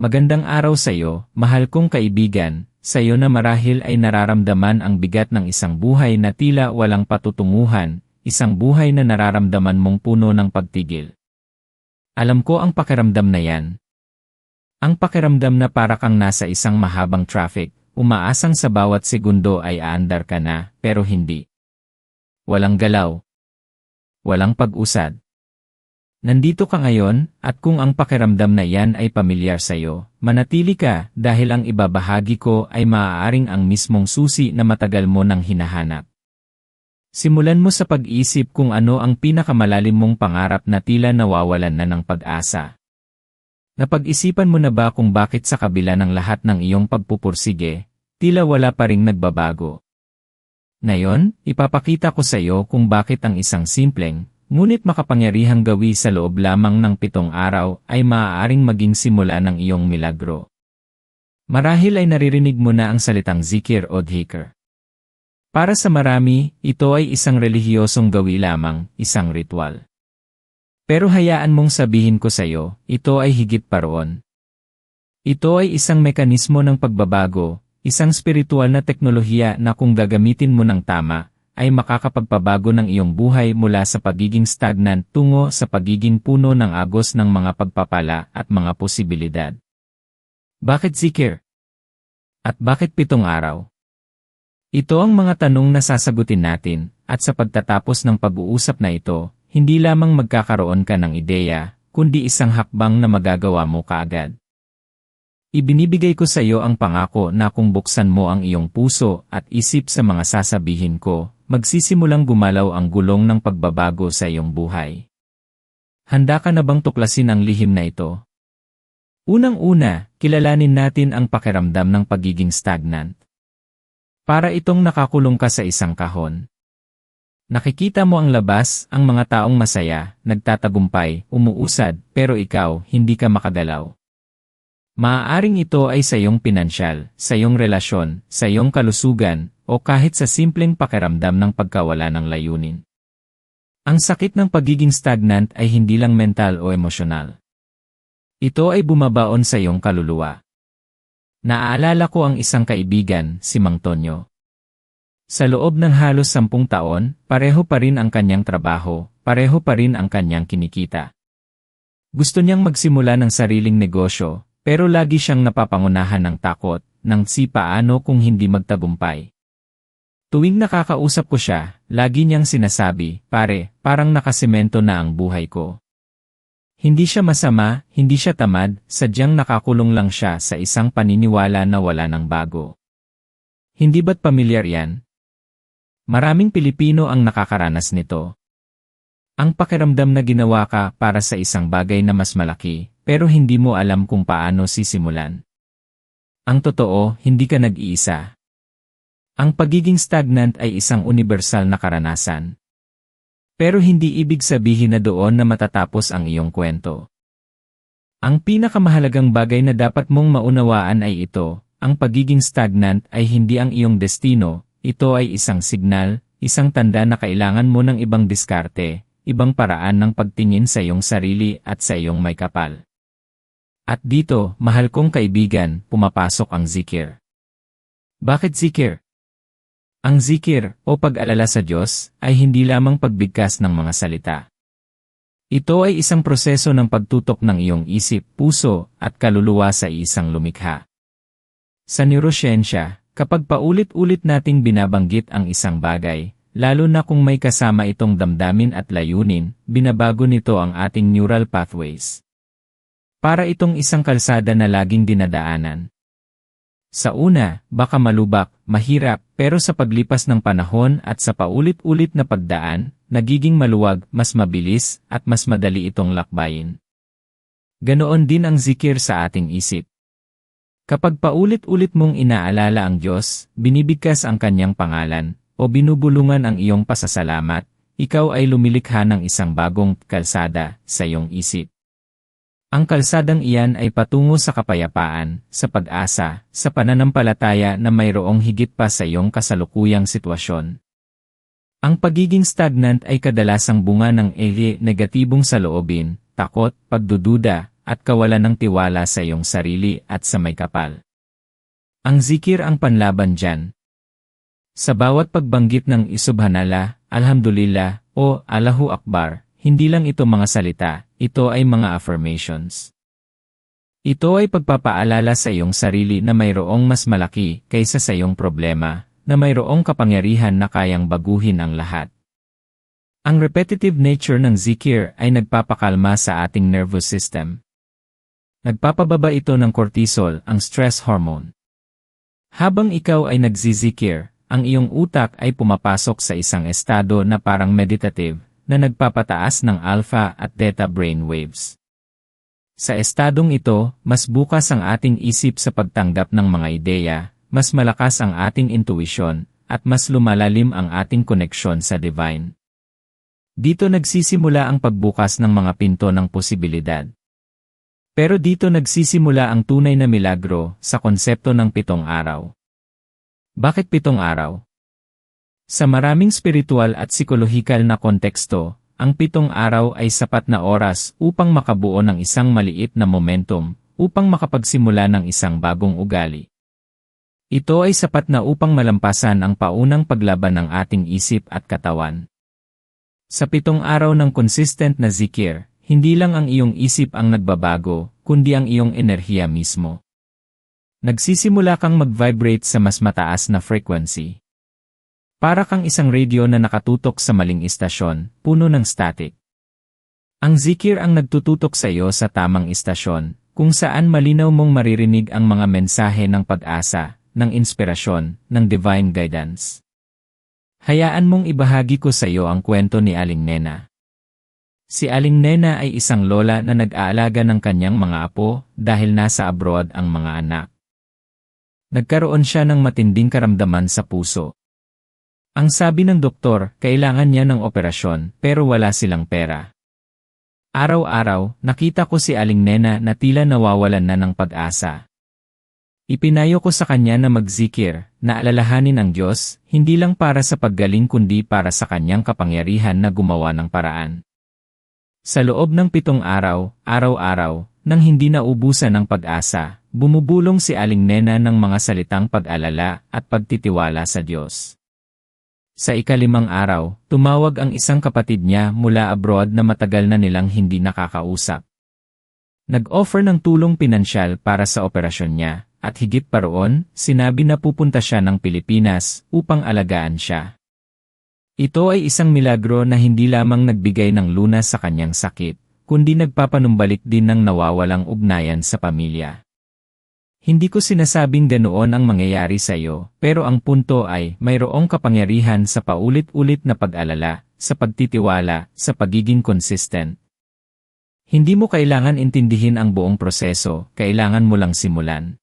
Magandang araw sa iyo, mahal kong kaibigan, sa iyo na marahil ay nararamdaman ang bigat ng isang buhay na tila walang patutunguhan, isang buhay na nararamdaman mong puno ng pagtigil. Alam ko ang pakiramdam na yan. Ang pakiramdam na para kang nasa isang mahabang traffic, umaasang sa bawat segundo ay aandar ka na, pero hindi. Walang galaw. Walang pag-usad. Nandito ka ngayon, at kung ang pakiramdam na yan ay pamilyar sa'yo, manatili ka dahil ang ibabahagi ko ay maaaring ang mismong susi na matagal mo nang hinahanap. Simulan mo sa pag-isip kung ano ang pinakamalalim mong pangarap na tila nawawalan na ng pag-asa. Napag-isipan mo na ba kung bakit sa kabila ng lahat ng iyong pagpupursige, tila wala pa ring nagbabago? Ngayon, ipapakita ko sa iyo kung bakit ang isang simpleng, Ngunit makapangyarihang gawi sa loob lamang ng pitong araw ay maaaring maging simula ng iyong milagro. Marahil ay naririnig mo na ang salitang zikir o dhikr. Para sa marami, ito ay isang relihiyosong gawi lamang, isang ritual. Pero hayaan mong sabihin ko sa iyo, ito ay higit pa roon. Ito ay isang mekanismo ng pagbabago, isang spiritual na teknolohiya na kung gagamitin mo ng tama, ay makakapagpabago ng iyong buhay mula sa pagiging stagnant tungo sa pagiging puno ng agos ng mga pagpapala at mga posibilidad. Bakit zikir? At bakit pitong araw? Ito ang mga tanong na sasagutin natin, at sa pagtatapos ng pag-uusap na ito, hindi lamang magkakaroon ka ng ideya, kundi isang hakbang na magagawa mo kaagad. Ibinibigay ko sa iyo ang pangako na kung buksan mo ang iyong puso at isip sa mga sasabihin ko, magsisimulang gumalaw ang gulong ng pagbabago sa iyong buhay. Handa ka na bang tuklasin ang lihim na ito? Unang-una, kilalanin natin ang pakiramdam ng pagiging stagnant. Para itong nakakulong ka sa isang kahon. Nakikita mo ang labas, ang mga taong masaya, nagtatagumpay, umuusad, pero ikaw, hindi ka makagalaw. Maaaring ito ay sa iyong pinansyal, sa iyong relasyon, sa iyong kalusugan, o kahit sa simpleng pakiramdam ng pagkawala ng layunin. Ang sakit ng pagiging stagnant ay hindi lang mental o emosyonal. Ito ay bumabaon sa iyong kaluluwa. Naaalala ko ang isang kaibigan, si Mang Tonyo. Sa loob ng halos sampung taon, pareho pa rin ang kanyang trabaho, pareho pa rin ang kanyang kinikita. Gusto niyang magsimula ng sariling negosyo, pero lagi siyang napapangunahan ng takot, ng si paano kung hindi magtagumpay. Tuwing nakakausap ko siya, lagi niyang sinasabi, pare, parang nakasemento na ang buhay ko. Hindi siya masama, hindi siya tamad, sadyang nakakulong lang siya sa isang paniniwala na wala ng bago. Hindi ba't pamilyar yan? Maraming Pilipino ang nakakaranas nito. Ang pakiramdam na ginawa ka para sa isang bagay na mas malaki, pero hindi mo alam kung paano sisimulan. Ang totoo, hindi ka nag-iisa. Ang pagiging stagnant ay isang universal na karanasan. Pero hindi ibig sabihin na doon na matatapos ang iyong kwento. Ang pinakamahalagang bagay na dapat mong maunawaan ay ito, ang pagiging stagnant ay hindi ang iyong destino, ito ay isang signal, isang tanda na kailangan mo ng ibang diskarte, ibang paraan ng pagtingin sa iyong sarili at sa iyong may kapal. At dito, mahal kong kaibigan, pumapasok ang zikir. Bakit zikir? Ang zikir o pag-alala sa Diyos ay hindi lamang pagbigkas ng mga salita. Ito ay isang proseso ng pagtutok ng iyong isip, puso, at kaluluwa sa isang lumikha. Sa neurosiyensya, kapag paulit-ulit nating binabanggit ang isang bagay, lalo na kung may kasama itong damdamin at layunin, binabago nito ang ating neural pathways. Para itong isang kalsada na laging dinadaanan, sa una, baka malubak, mahirap, pero sa paglipas ng panahon at sa paulit-ulit na pagdaan, nagiging maluwag, mas mabilis, at mas madali itong lakbayin. Ganoon din ang zikir sa ating isip. Kapag paulit-ulit mong inaalala ang Diyos, binibigkas ang kanyang pangalan, o binubulungan ang iyong pasasalamat, ikaw ay lumilikha ng isang bagong kalsada sa iyong isip. Ang kalsadang iyan ay patungo sa kapayapaan, sa pag-asa, sa pananampalataya na mayroong higit pa sa iyong kasalukuyang sitwasyon. Ang pagiging stagnant ay kadalasang bunga ng eri negatibong saloobin, takot, pagdududa, at kawalan ng tiwala sa iyong sarili at sa may kapal. Ang zikir ang panlaban dyan. Sa bawat pagbanggit ng Isubhanallah, Alhamdulillah, o Allahu Akbar, hindi lang ito mga salita, ito ay mga affirmations. Ito ay pagpapaalala sa iyong sarili na mayroong mas malaki kaysa sa iyong problema, na mayroong kapangyarihan na kayang baguhin ang lahat. Ang repetitive nature ng zikir ay nagpapakalma sa ating nervous system. Nagpapababa ito ng cortisol, ang stress hormone. Habang ikaw ay nagzizikir, ang iyong utak ay pumapasok sa isang estado na parang meditative, na nagpapataas ng alpha at theta brain waves. Sa estadong ito, mas bukas ang ating isip sa pagtanggap ng mga ideya, mas malakas ang ating intuition, at mas lumalalim ang ating koneksyon sa divine. Dito nagsisimula ang pagbukas ng mga pinto ng posibilidad. Pero dito nagsisimula ang tunay na milagro sa konsepto ng pitong araw. Bakit pitong araw? Sa maraming spiritual at psikolohikal na konteksto, ang pitong araw ay sapat na oras upang makabuo ng isang maliit na momentum upang makapagsimula ng isang bagong ugali. Ito ay sapat na upang malampasan ang paunang paglaban ng ating isip at katawan. Sa pitong araw ng consistent na zikir, hindi lang ang iyong isip ang nagbabago, kundi ang iyong enerhiya mismo. Nagsisimula kang mag-vibrate sa mas mataas na frequency. Para kang isang radio na nakatutok sa maling istasyon, puno ng static. Ang zikir ang nagtututok sa iyo sa tamang istasyon, kung saan malinaw mong maririnig ang mga mensahe ng pag-asa, ng inspirasyon, ng divine guidance. Hayaan mong ibahagi ko sa iyo ang kwento ni Aling Nena. Si Aling Nena ay isang lola na nag-aalaga ng kanyang mga apo dahil nasa abroad ang mga anak. Nagkaroon siya ng matinding karamdaman sa puso. Ang sabi ng doktor, kailangan niya ng operasyon pero wala silang pera. Araw-araw, nakita ko si Aling Nena na tila nawawalan na ng pag-asa. Ipinayo ko sa kanya na magzikir, na alalahanin ang Diyos, hindi lang para sa paggaling kundi para sa kanyang kapangyarihan na gumawa ng paraan. Sa loob ng pitong araw, araw-araw, nang hindi naubusan ng pag-asa, bumubulong si Aling Nena ng mga salitang pag-alala at pagtitiwala sa Diyos. Sa ikalimang araw, tumawag ang isang kapatid niya mula abroad na matagal na nilang hindi nakakausap. Nag-offer ng tulong pinansyal para sa operasyon niya, at higit pa roon, sinabi na pupunta siya ng Pilipinas upang alagaan siya. Ito ay isang milagro na hindi lamang nagbigay ng lunas sa kanyang sakit, kundi nagpapanumbalik din ng nawawalang ugnayan sa pamilya. Hindi ko sinasabing ganoon ang mangyayari sa iyo, pero ang punto ay mayroong kapangyarihan sa paulit-ulit na pag-alala, sa pagtitiwala, sa pagiging consistent. Hindi mo kailangan intindihin ang buong proseso, kailangan mo lang simulan.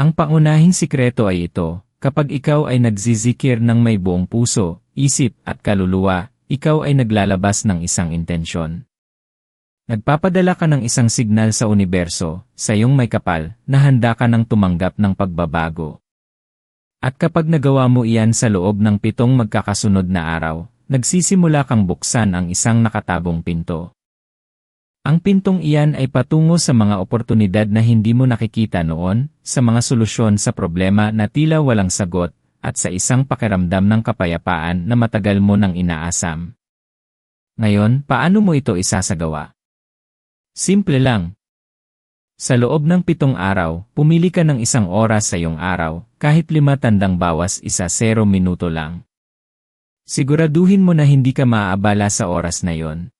Ang pangunahing sikreto ay ito, kapag ikaw ay nagzizikir ng may buong puso, isip at kaluluwa, ikaw ay naglalabas ng isang intensyon. Nagpapadala ka ng isang signal sa universo, sa iyong may kapal, na handa ka ng tumanggap ng pagbabago. At kapag nagawa mo iyan sa loob ng pitong magkakasunod na araw, nagsisimula kang buksan ang isang nakatabong pinto. Ang pintong iyan ay patungo sa mga oportunidad na hindi mo nakikita noon, sa mga solusyon sa problema na tila walang sagot, at sa isang pakiramdam ng kapayapaan na matagal mo nang inaasam. Ngayon, paano mo ito isasagawa? Simple lang. Sa loob ng pitong araw, pumili ka ng isang oras sa iyong araw, kahit lima tandang bawas isa zero minuto lang. Siguraduhin mo na hindi ka maaabala sa oras na yon.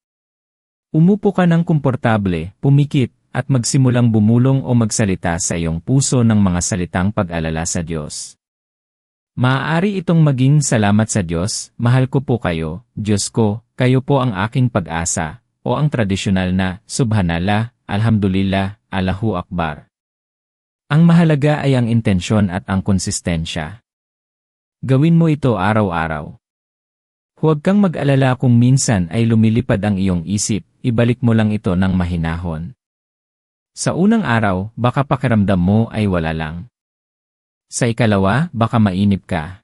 Umupo ka ng komportable, pumikit, at magsimulang bumulong o magsalita sa iyong puso ng mga salitang pag-alala sa Diyos. Maaari itong maging salamat sa Diyos, mahal ko po kayo, Diyos ko, kayo po ang aking pag-asa, o ang tradisyonal na Subhanallah, Alhamdulillah, Allahu Akbar. Ang mahalaga ay ang intensyon at ang konsistensya. Gawin mo ito araw-araw. Huwag kang mag-alala kung minsan ay lumilipad ang iyong isip, ibalik mo lang ito ng mahinahon. Sa unang araw, baka pakiramdam mo ay wala lang. Sa ikalawa, baka mainip ka.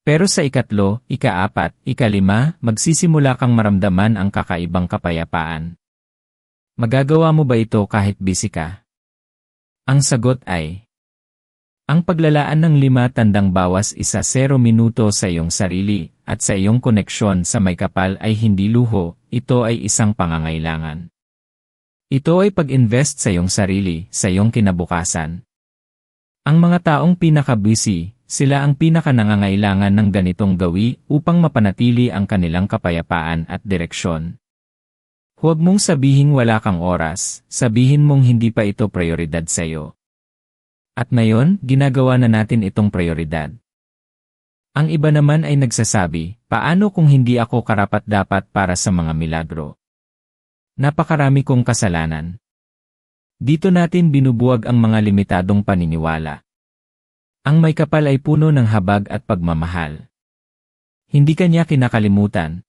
Pero sa ikatlo, ikaapat, ikalima, magsisimula kang maramdaman ang kakaibang kapayapaan. Magagawa mo ba ito kahit busy ka? Ang sagot ay, ang paglalaan ng lima tandang bawas isa zero minuto sa iyong sarili at sa iyong koneksyon sa may kapal ay hindi luho, ito ay isang pangangailangan. Ito ay pag-invest sa iyong sarili, sa iyong kinabukasan. Ang mga taong pinaka-busy, sila ang pinaka-nangangailangan ng ganitong gawi upang mapanatili ang kanilang kapayapaan at direksyon. Huwag mong sabihing wala kang oras, sabihin mong hindi pa ito prioridad sa iyo. At ngayon, ginagawa na natin itong prioridad. Ang iba naman ay nagsasabi, paano kung hindi ako karapat-dapat para sa mga milagro? Napakarami kong kasalanan. Dito natin binubuwag ang mga limitadong paniniwala. Ang may kapal ay puno ng habag at pagmamahal. Hindi kanya kinakalimutan.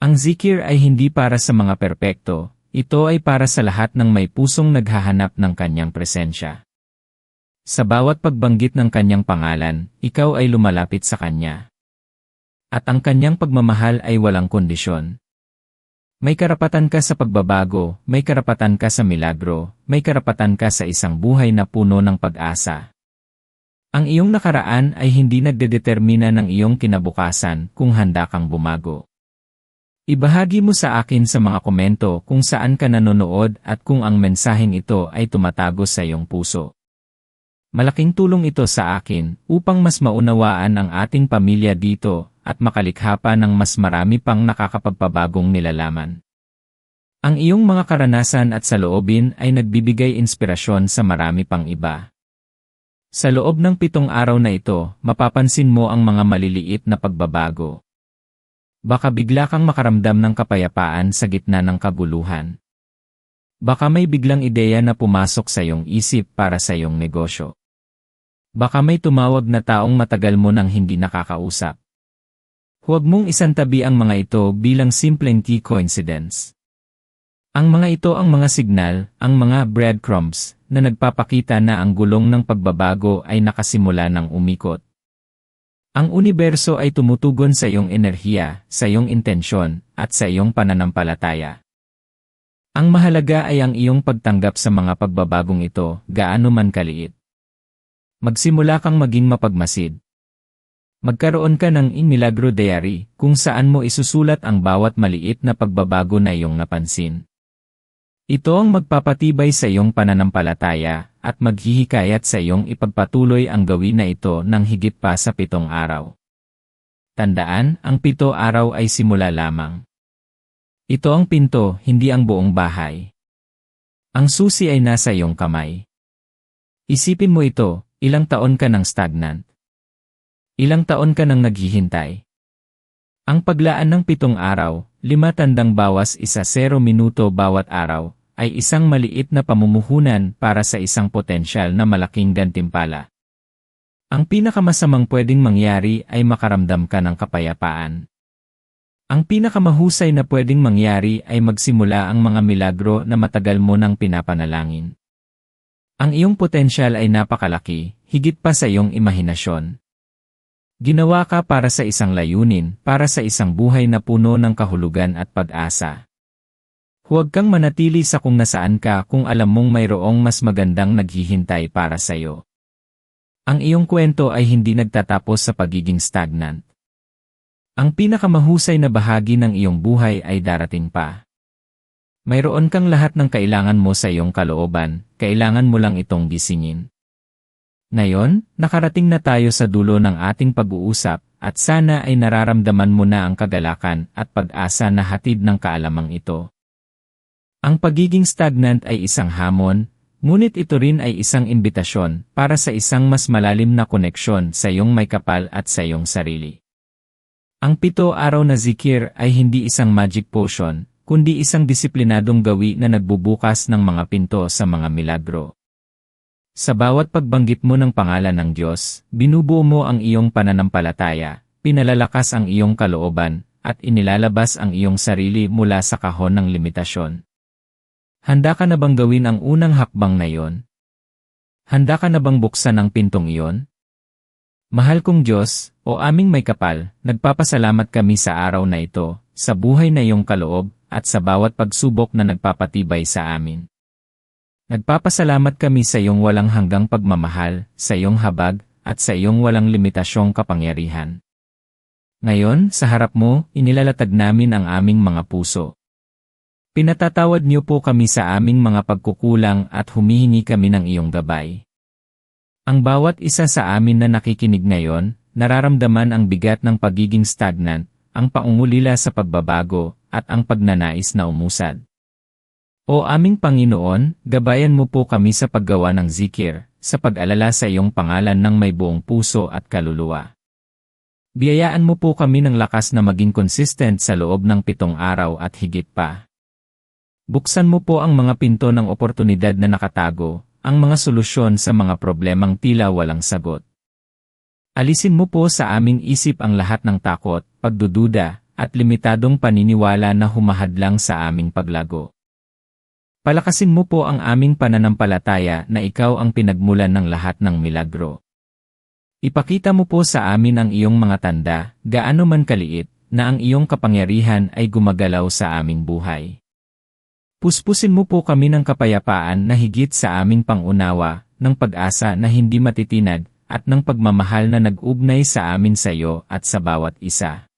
Ang zikir ay hindi para sa mga perpekto, ito ay para sa lahat ng may pusong naghahanap ng kanyang presensya. Sa bawat pagbanggit ng kanyang pangalan, ikaw ay lumalapit sa kanya. At ang kanyang pagmamahal ay walang kondisyon. May karapatan ka sa pagbabago, may karapatan ka sa milagro, may karapatan ka sa isang buhay na puno ng pag-asa. Ang iyong nakaraan ay hindi nagdedetermina ng iyong kinabukasan kung handa kang bumago. Ibahagi mo sa akin sa mga komento kung saan ka nanonood at kung ang mensaheng ito ay tumatagos sa iyong puso. Malaking tulong ito sa akin upang mas maunawaan ang ating pamilya dito at makalikha pa ng mas marami pang nakakapagpabagong nilalaman. Ang iyong mga karanasan at saloobin ay nagbibigay inspirasyon sa marami pang iba. Sa loob ng pitong araw na ito, mapapansin mo ang mga maliliit na pagbabago. Baka bigla kang makaramdam ng kapayapaan sa gitna ng kabuluhan. Baka may biglang ideya na pumasok sa iyong isip para sa iyong negosyo. Baka may tumawag na taong matagal mo nang hindi nakakausap. Huwag mong isantabi ang mga ito bilang simpleng key coincidence. Ang mga ito ang mga signal, ang mga breadcrumbs, na nagpapakita na ang gulong ng pagbabago ay nakasimula ng umikot. Ang universo ay tumutugon sa iyong enerhiya, sa iyong intensyon, at sa iyong pananampalataya. Ang mahalaga ay ang iyong pagtanggap sa mga pagbabagong ito, gaano man kaliit. Magsimula kang maging mapagmasid. Magkaroon ka ng In Milagro Diary kung saan mo isusulat ang bawat maliit na pagbabago na iyong napansin. Ito ang magpapatibay sa iyong pananampalataya at maghihikayat sa iyong ipagpatuloy ang gawin na ito ng higit pa sa pitong araw. Tandaan, ang pito araw ay simula lamang. Ito ang pinto, hindi ang buong bahay. Ang susi ay nasa iyong kamay. Isipin mo ito, Ilang taon ka nang stagnant? Ilang taon ka nang naghihintay? Ang paglaan ng pitong araw, lima tandang bawas isa zero minuto bawat araw, ay isang maliit na pamumuhunan para sa isang potensyal na malaking gantimpala. Ang pinakamasamang pwedeng mangyari ay makaramdam ka ng kapayapaan. Ang pinakamahusay na pwedeng mangyari ay magsimula ang mga milagro na matagal mo nang pinapanalangin. Ang iyong potensyal ay napakalaki, higit pa sa iyong imahinasyon. Ginawa ka para sa isang layunin, para sa isang buhay na puno ng kahulugan at pag-asa. Huwag kang manatili sa kung nasaan ka kung alam mong mayroong mas magandang naghihintay para sa iyo. Ang iyong kwento ay hindi nagtatapos sa pagiging stagnant. Ang pinakamahusay na bahagi ng iyong buhay ay darating pa. Mayroon kang lahat ng kailangan mo sa iyong kalooban, kailangan mo lang itong gisingin. Ngayon, nakarating na tayo sa dulo ng ating pag-uusap, at sana ay nararamdaman mo na ang kagalakan at pag-asa na hatid ng kaalamang ito. Ang pagiging stagnant ay isang hamon, ngunit ito rin ay isang imbitasyon para sa isang mas malalim na koneksyon sa iyong may kapal at sa iyong sarili. Ang pito araw na zikir ay hindi isang magic potion, kundi isang disiplinadong gawi na nagbubukas ng mga pinto sa mga milagro. Sa bawat pagbanggit mo ng pangalan ng Diyos, binubuo mo ang iyong pananampalataya, pinalalakas ang iyong kalooban, at inilalabas ang iyong sarili mula sa kahon ng limitasyon. Handa ka na bang gawin ang unang hakbang na iyon? Handa ka na bang buksan ang pintong iyon? Mahal kong Diyos, o aming may kapal, nagpapasalamat kami sa araw na ito, sa buhay na iyong kaloob, at sa bawat pagsubok na nagpapatibay sa amin. Nagpapasalamat kami sa iyong walang hanggang pagmamahal, sa iyong habag, at sa iyong walang limitasyong kapangyarihan. Ngayon, sa harap mo, inilalatag namin ang aming mga puso. Pinatatawad niyo po kami sa aming mga pagkukulang at humihingi kami ng iyong gabay. Ang bawat isa sa amin na nakikinig ngayon, nararamdaman ang bigat ng pagiging stagnant, ang paungulila sa pagbabago, at ang pagnanais na umusad. O aming Panginoon, gabayan mo po kami sa paggawa ng zikir, sa pag-alala sa iyong pangalan ng may buong puso at kaluluwa. Biyayaan mo po kami ng lakas na maging consistent sa loob ng pitong araw at higit pa. Buksan mo po ang mga pinto ng oportunidad na nakatago, ang mga solusyon sa mga problemang tila walang sagot. Alisin mo po sa aming isip ang lahat ng takot, pagdududa, at limitadong paniniwala na humahadlang sa aming paglago. Palakasin mo po ang aming pananampalataya na ikaw ang pinagmulan ng lahat ng milagro. Ipakita mo po sa amin ang iyong mga tanda, gaano man kaliit, na ang iyong kapangyarihan ay gumagalaw sa aming buhay. Puspusin mo po kami ng kapayapaan na higit sa aming pangunawa, ng pag-asa na hindi matitinag, at ng pagmamahal na nag-ugnay sa amin sa iyo at sa bawat isa.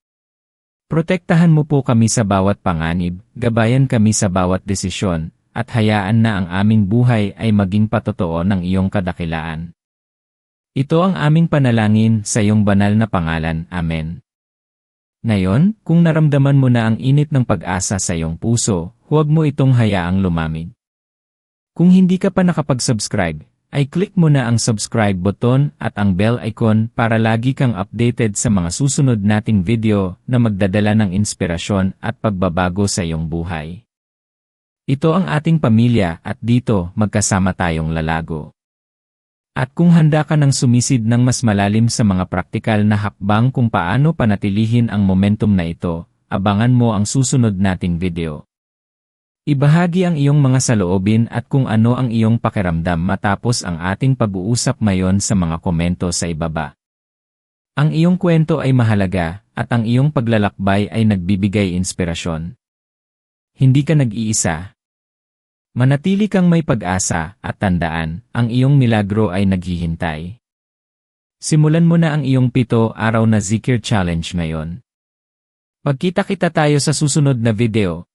Protektahan mo po kami sa bawat panganib, gabayan kami sa bawat desisyon, at hayaan na ang aming buhay ay maging patotoo ng iyong kadakilaan. Ito ang aming panalangin sa iyong banal na pangalan. Amen. Ngayon, kung naramdaman mo na ang init ng pag-asa sa iyong puso, huwag mo itong hayaang lumamig. Kung hindi ka pa nakapag-subscribe, ay click mo na ang subscribe button at ang bell icon para lagi kang updated sa mga susunod nating video na magdadala ng inspirasyon at pagbabago sa iyong buhay. Ito ang ating pamilya at dito magkasama tayong lalago. At kung handa ka ng sumisid ng mas malalim sa mga praktikal na hakbang kung paano panatilihin ang momentum na ito, abangan mo ang susunod nating video. Ibahagi ang iyong mga saloobin at kung ano ang iyong pakiramdam matapos ang ating pag-uusap ngayon sa mga komento sa ibaba. Ang iyong kwento ay mahalaga at ang iyong paglalakbay ay nagbibigay inspirasyon. Hindi ka nag-iisa, Manatili kang may pag-asa at tandaan, ang iyong milagro ay naghihintay. Simulan mo na ang iyong pito araw na Zikir Challenge ngayon. Pagkita kita tayo sa susunod na video.